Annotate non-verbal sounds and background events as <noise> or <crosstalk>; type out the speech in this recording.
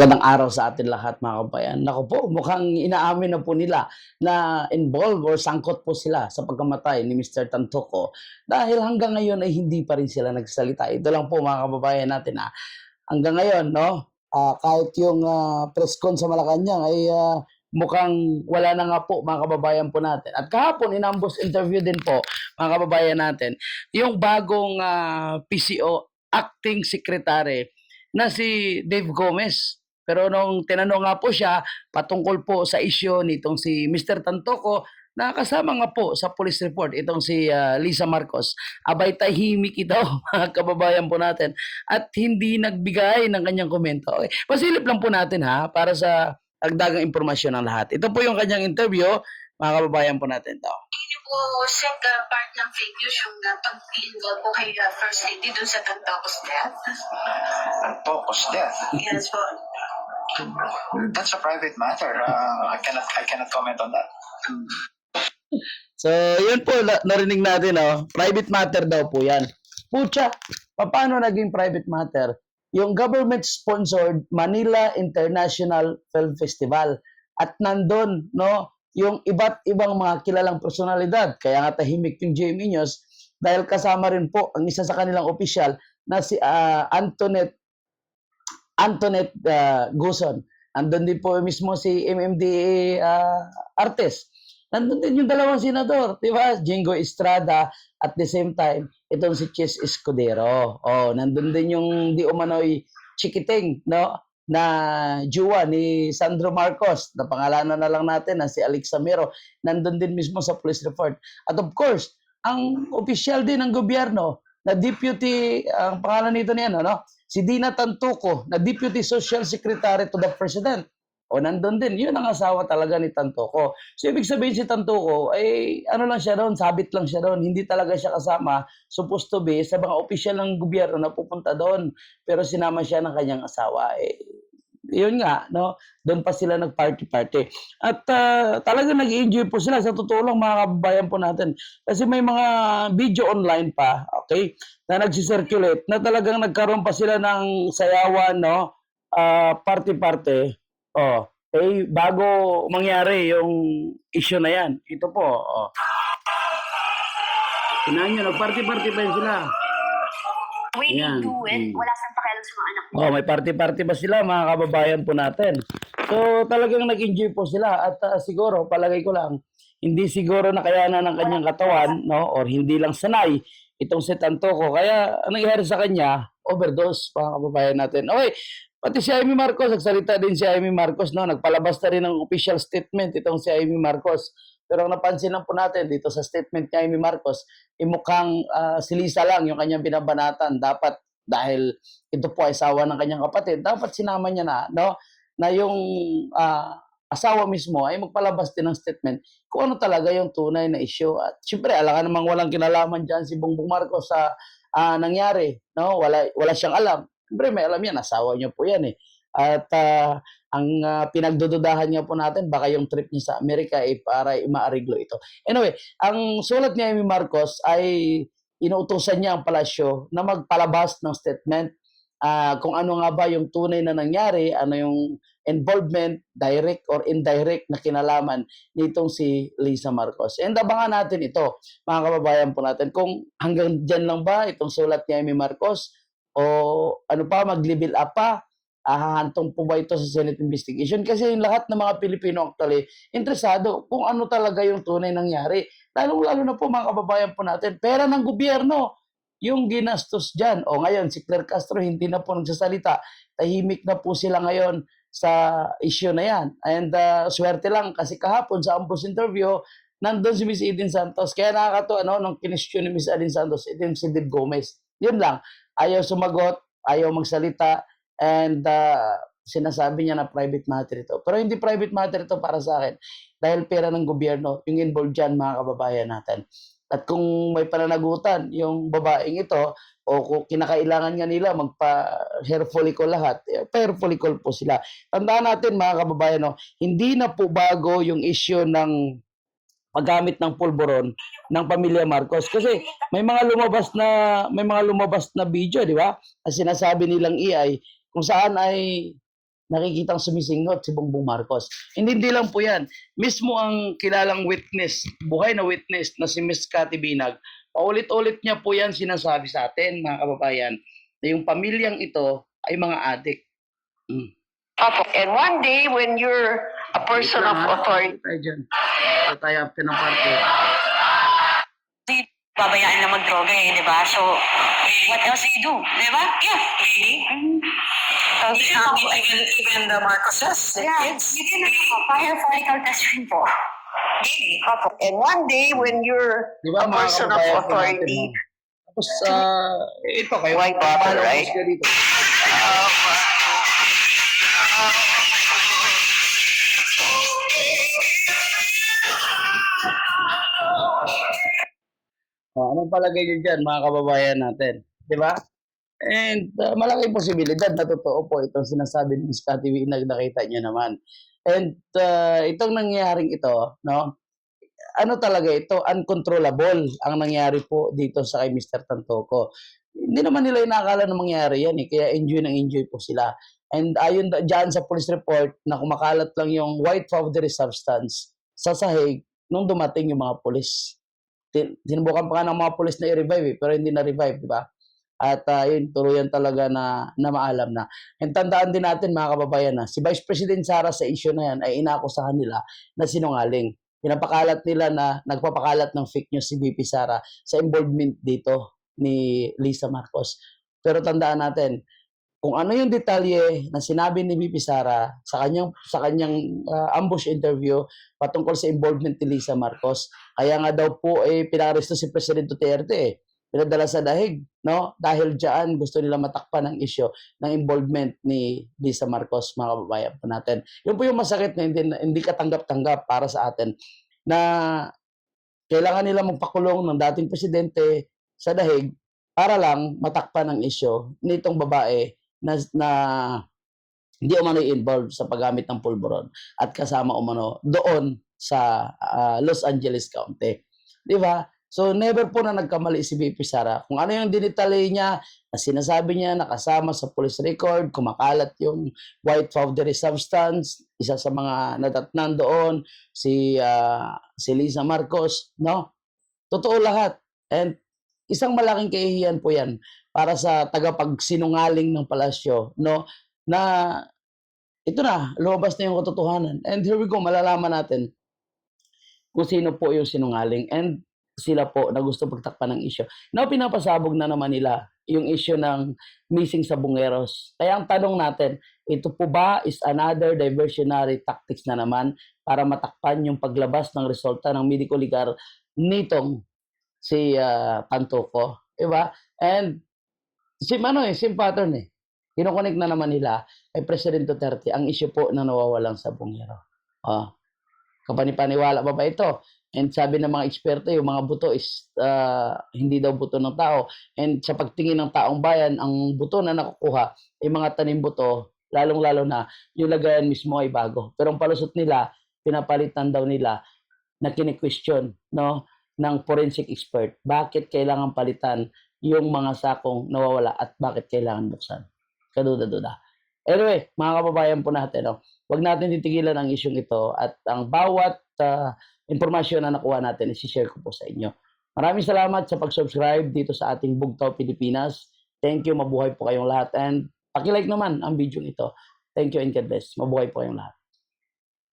Magandang araw sa atin lahat mga kabayan. Nako po, mukhang inaamin na po nila na involved or sangkot po sila sa pagkamatay ni Mr. Tantoco dahil hanggang ngayon ay hindi pa rin sila nagsalita. Ito lang po mga kababayan natin ha. Hanggang ngayon, no, ah, kahit yung ah, press con sa Malacanang ay ah, mukhang wala na nga po mga kababayan po natin. At kahapon, inambos interview din po mga kababayan natin, yung bagong ah, PCO acting secretary na si Dave Gomez. Pero nung tinanong nga po siya patungkol po sa isyo nitong si Mr. Tantoco na kasama nga po sa police report itong si ah, Lisa Marcos. Abay tahimik ito <laughs> mga kababayan po natin at hindi nagbigay ng kanyang komento. Okay. Pasilip lang po natin ha para sa dagdagang impormasyon ng lahat. Ito po yung kanyang interview mga kababayan po natin. Ito. Hindi po sec uh, part ng fake news yung uh, pag-involve po kay uh, First Lady dun sa Tantocos death. Focus death. Yes po. That's a private matter. Uh, I cannot I cannot comment on that. So, yun po, na- narinig natin, oh. Private matter daw po yan. Pucha, paano naging private matter? Yung government-sponsored Manila International Film Festival. At nandun, no, yung iba't ibang mga kilalang personalidad. Kaya nga tahimik yung Jamie Iños dahil kasama rin po ang isa sa kanilang opisyal na si ah, Antoinette Antoinette ah, Guson. Andun din po mismo si MMDA ah, Artes. Nandun din yung dalawang senador, di ba? Jingo Estrada at the same time, itong si Chis Escudero. Oh, nandun din yung di umano'y chikiting, no? Na juwa ni Sandro Marcos, na pangalanan na lang natin na si Alex Samiro. Nandun din mismo sa police report. At of course, ang opisyal din ng gobyerno na deputy, ang pangalan nito niya, ano? Si Dina Tantuco, na deputy social secretary to the president. O nandun din, yun ang asawa talaga ni Tantoco. So ibig sabihin si Tantoco, ay ano lang siya doon, sabit lang siya doon, hindi talaga siya kasama, supposed to be, sa mga opisyal ng gobyerno na pupunta doon. Pero sinama siya ng kanyang asawa. Eh, yun nga, no? Doon pa sila nag-party-party. At ah, talaga nag-enjoy po sila sa totoo lang mga kababayan po natin. Kasi may mga video online pa, okay, na nagsisirculate na talagang nagkaroon pa sila ng sayawan, no? Ah, party-party. Oh, eh bago mangyari yung issue na yan. Ito po, oh. Tinahan nyo, nag-party-party pa yun sila. We Ayan. need to it. Wala siyang pakialam sa mga anak mo. Oh, may party-party ba sila mga kababayan po natin? So talagang nag-enjoy po sila at ah, siguro palagay ko lang hindi siguro nakayanan ng kanyang katawan no or hindi lang sanay itong si Tantoco kaya ang nangyari sa kanya overdose mga kababayan natin. Okay, pati si Amy Marcos nagsalita din si Amy Marcos no nagpalabas na rin ng official statement itong si Amy Marcos. Pero ang napansin lang po natin dito sa statement ni Amy Marcos, imukhang ah, si Lisa lang yung kanyang binabanatan. Dapat dahil ito po ay asawa ng kanyang kapatid, dapat sinama niya na, no? Na yung ah, asawa mismo ay magpalabas din ng statement kung ano talaga yung tunay na issue. At syempre, alam ka namang walang kinalaman dyan si Bongbong Marcos sa ah, nangyari, no? Wala, wala siyang alam. Syempre, may alam yan, asawa niya po yan eh. At ah, ang ah, pinagdududahan niya po natin, baka yung trip niya sa Amerika ay para imaariglo ito. Anyway, ang sulat ni Amy Marcos ay inuutosan niya ang palasyo na magpalabas ng statement ah, kung ano nga ba yung tunay na nangyari, ano yung involvement, direct or indirect na kinalaman nitong si Lisa Marcos. And abangan natin ito, mga kababayan po natin, kung hanggang dyan lang ba itong sulat ni Amy Marcos o ano pa, mag-level up pa, ahahantong po ba ito sa Senate investigation? Kasi yung lahat ng mga Pilipino actually interesado kung ano talaga yung tunay nangyari. Lalong-lalo na po mga kababayan po natin, pera ng gobyerno yung ginastos dyan. O ngayon, si Claire Castro hindi na po nagsasalita. Tahimik na po sila ngayon sa issue na yan. And uh, swerte lang kasi kahapon sa Ambos interview, nandun si Miss Eden Santos. Kaya nakakatuwa, ano, nung kinestyon ni Miss Eden Santos, ito si Dave Gomez. Yun lang. Ayaw sumagot, ayaw magsalita, and uh, sinasabi niya na private matter ito. Pero hindi private matter ito para sa akin. Dahil pera ng gobyerno, yung involved dyan, mga kababayan natin. At kung may pananagutan, yung babaeng ito, o kung kinakailangan nga nila magpa-hair follicle lahat, eh, hair follicle po sila. Tandaan natin mga kababayan, no, hindi na po bago yung issue ng paggamit ng pulburon ng pamilya Marcos kasi may mga lumabas na may mga lumabas na video, di ba? Sinasabi nilang EI kung saan ay nakikitang sumisingot si Bongbong Marcos. Hindi, hindi lang po yan. Mismo ang kilalang witness, buhay na witness na si Miss Cathy Binag, paulit-ulit niya po yan sinasabi sa atin, mga kababayan, na yung pamilyang ito ay mga adik. Mm. And one day, when you're a person of authority, Tayo dyan. Tayo after ng party. Kasi babayaan na mag-droga eh, di ba? So, what else do you do? Di ba? Yeah, really. uh, You can even, even the Marcoses, the Yeah, kids. you can ano, fire follicle test rin po. Really? Opo. And one day, when you're Di ba a person of authority? Tapos, ah, ito kayo. White bottle, Follow right? dito. Oh, anong palagay niyo dyan, mga kababayan natin? Di ba? And uh, malaking posibilidad na totoo po itong sinasabi ni Scotty TV na nakita niyo naman. And uh, itong nangyayaring ito, no? Ano talaga ito? Uncontrollable ang nangyari po dito sa kay Mr. Tantoco. Hindi naman nila inakala na mangyari yan eh. Kaya enjoy ng enjoy po sila. And ayon dyan sa police report na kumakalat lang yung white powdery substance sa sahig nung dumating yung mga police sinubukan pa ng mga pulis na i-revive eh, pero hindi na-revive, di ba? At uh, yun, turuyan talaga na, na maalam na. And tandaan din natin mga kababayan na si Vice President Sara sa issue na yan ay inakusahan nila na sinungaling. Pinapakalat nila na nagpapakalat ng fake news si BP Sara sa involvement dito ni Lisa Marcos. Pero tandaan natin, kung ano yung detalye na sinabi ni BP Sara sa kanyang sa kanyang uh, ambush interview patungkol sa involvement ni Lisa Marcos, kaya nga daw po eh pinaresto si President Duterte eh. Pinadala sa dahig, no? Dahil diyan gusto nila matakpan ang issue ng involvement ni Lisa Marcos, mga kababayan po natin. Yun po yung masakit na hindi, hindi katanggap-tanggap para sa atin na kailangan nila magpakulong ng dating presidente sa dahig para lang matakpan ang issue nitong babae na, na hindi umano involved sa paggamit ng pulburon at kasama umano doon sa ah, Los Angeles County. Di ba? So never po na nagkamali si BP Sara. Kung ano yung dinitali niya, na sinasabi niya nakasama sa police record, kumakalat yung white powdery substance, isa sa mga natatnan doon, si, ah, si Lisa Marcos, no? Totoo lahat. And isang malaking kahihiyan po yan para sa tagapagsinungaling ng palasyo, no? Na ito na, lumabas na yung katotohanan. And here we go, malalaman natin kung sino po yung sinungaling. And sila po na gusto pagtakpan ng issue. Now, pinapasabog na naman nila yung issue ng missing sa bungeros. Kaya ang tanong natin, ito po ba is another diversionary tactics na naman para matakpan yung paglabas ng resulta ng medical legal nitong si ah, Pantoco? Diba? And sim ano eh, sim pattern eh. Kinokonek na naman nila kay President Duterte ang issue po na nawawalang sa bungero. Oh. Kapanipaniwala pa ba ito? And sabi ng mga eksperto, yung mga buto is ah, hindi daw buto ng tao. And sa pagtingin ng taong bayan, ang buto na nakukuha ay mga tanim buto, lalong-lalo na yung lagayan mismo ay bago. Pero ang palusot nila, pinapalitan daw nila na kini-question no, ng forensic expert. Bakit kailangan palitan yung mga sakong nawawala at bakit kailangan buksan? Kaduda-duda. Anyway, mga kababayan po natin, no, wag natin titigilan ang isyong ito at ang bawat ah, impormasyon na nakuha natin, isi-share ko po sa inyo. Maraming salamat sa pag-subscribe dito sa ating Bugtaw Pilipinas. Thank you, mabuhay po kayong lahat. And pakilike naman ang video ito. Thank you and God bless. Mabuhay po kayong lahat.